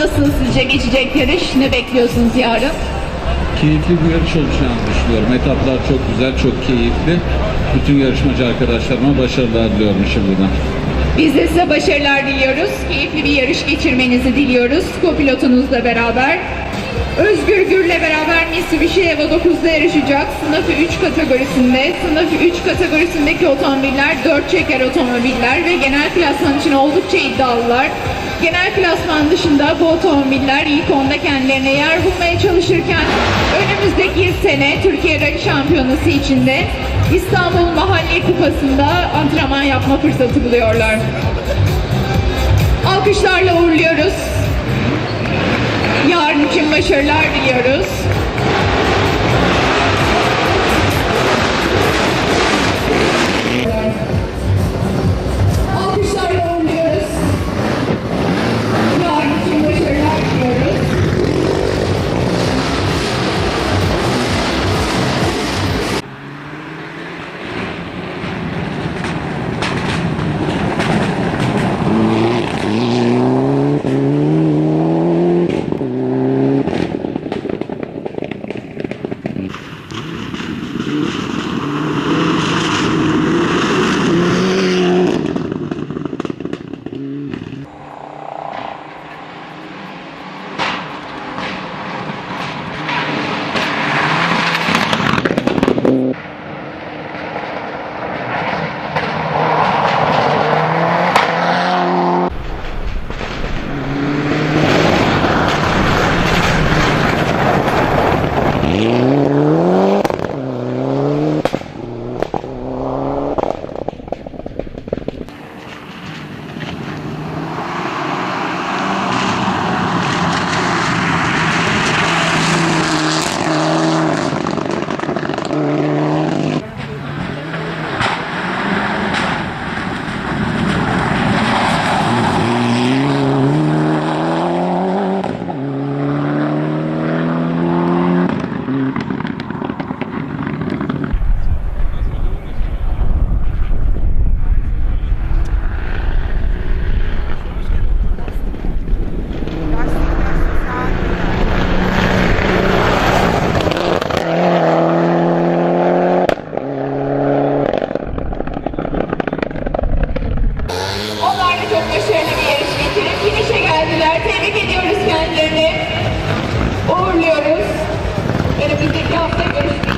sizce geçecek yarış? Ne bekliyorsunuz yarın? Keyifli bir yarış olacağını düşünüyorum. Etaplar çok güzel, çok keyifli. Bütün yarışmacı arkadaşlarıma başarılar diliyorum şimdiden. Biz de size başarılar diliyoruz. Keyifli bir yarış geçirmenizi diliyoruz. Kopilotunuzla beraber. Özgür Gür'le beraber Mitsubishi Evo 9'da yarışacak. Sınıfı 3 kategorisinde. Sınıfı 3 kategorisindeki otomobiller 4 çeker otomobiller ve genel klasman için oldukça iddialılar. Genel klasman dışında bu otomobiller ilk onda kendilerine yer bulmaya çalışırken önümüzdeki sene Türkiye Rally Şampiyonası içinde İstanbul Mahalle Kupası'nda antrenman yapma fırsatı buluyorlar. Alkışlarla uğurluyoruz. Başarılar diliyoruz. Thank mm -hmm. you. Geldiler. Tebrik ediyoruz kendilerini. Uğurluyoruz. Önümüzdeki hafta görüşmek